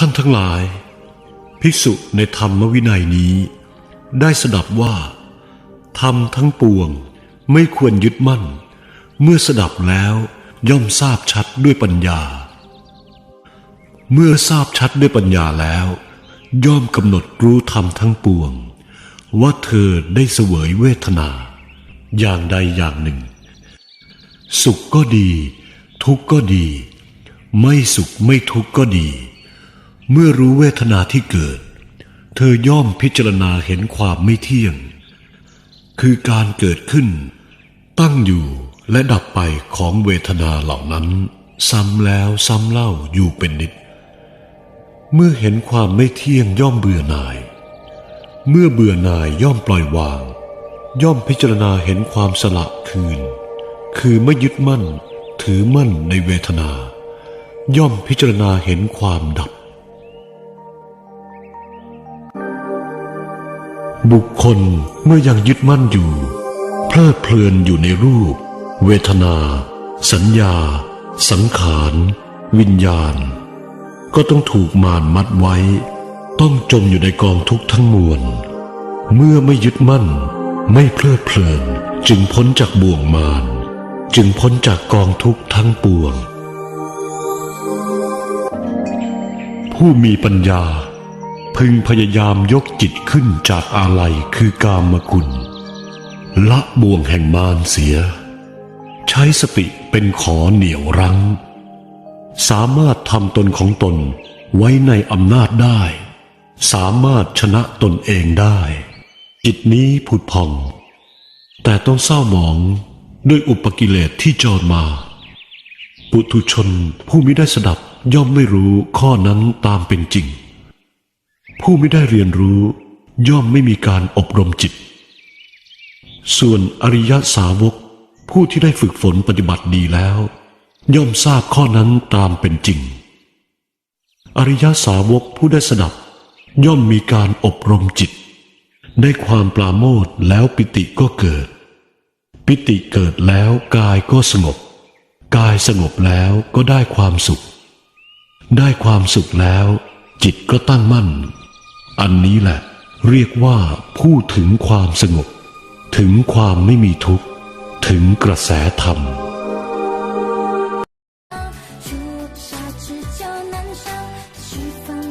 ท่านทั้งหลาย ภิกษุในธรรมวินัยนี้ ได้สดับว่า ธรรมทั้งปวงไม่ควรยึดมั่น เมื่อสดับแล้วย่อมทราบชัดด้วยปัญญา เมื่อทราบชัดด้วยปัญญาแล้ว ย่อมกำหนดรู้ธรรมทั้งปวง ว่าเธอได้เสวยเวทนา อย่างใดอย่างหนึ่ง สุขก็ดี ทุกข์ก็ดี ไม่สุขไม่ทุกข์ก็ดี เมื่อรู้เวทนาที่เกิด เธอย่อมพิจารณาเห็นความไม่เที่ยง คือการเกิดขึ้น ตั้งอยู่และดับไปของเวทนาเหล่านั้น ซ้ำแล้วซ้ำเล่าอยู่เป็นนิด เมื่อเห็นความไม่เที่ยงย่อมเบื่อหน่าย เมื่อเบื่อหน่ายย่อมปล่อยวาง ย่อมพิจารณาเห็นความสละคืน คือไม่ยึดมั่นถือมั่นในเวทนา ย่อมพิจารณาเห็นความดับ บุคคลเมื่อยังยึดมั่นอยู่ เพลิดเพลินอยู่ในรูป เวทนา สัญญา สังขาร วิญญาณ ก็ต้องถูกมารมัดไว้ ต้องจมอยู่ในกองทุกข์ทั้งมวล เมื่อไม่ยึดมั่น ไม่เพลิดเพลินจึงพ้นจากบ่วงมารจึงพ้นจากกองทุกข์ทั้งปวง ผู้มีปัญญา พึงพยายามยกจิตขึ้นจากอาลัยคือกามกุล ละบ่วงแห่งมารเสีย ใช้สติเป็นขอเหนี่ยวรั้ง สามารถทำตนของตนไว้ในอำนาจได้ สามารถชนะตนเองได้ จิตนี้ผุดพอง แต่ต้องเศร้าหมองด้วยอุปกิเลสที่จรมา ปุถุชนผู้ไม่ได้สดับย่อมไม่รู้ข้อนั้นตามเป็นจริง ผู้ไม่ได้เรียนรู้ย่อมไม่มีการอบรมจิต ส่วนอริยสาวก ผู้ที่ได้ฝึกฝนปฏิบัติดีแล้ว ย่อมทราบข้อนั้นตามเป็นจริง อริยสาวกผู้ได้สดับ ย่อมมีการอบรมจิต ได้ความปราโมทแล้วปิติก็เกิด ปิติเกิดแล้วกายก็สงบ กายสงบแล้วก็ได้ความสุข ได้ความสุขแล้ว จิตก็ตั้งมั่น อันนี้แหละเรียกว่าพูดถึงความสงบ ถึงความไม่มีทุกข์ ถึงกระแสธรรม去放。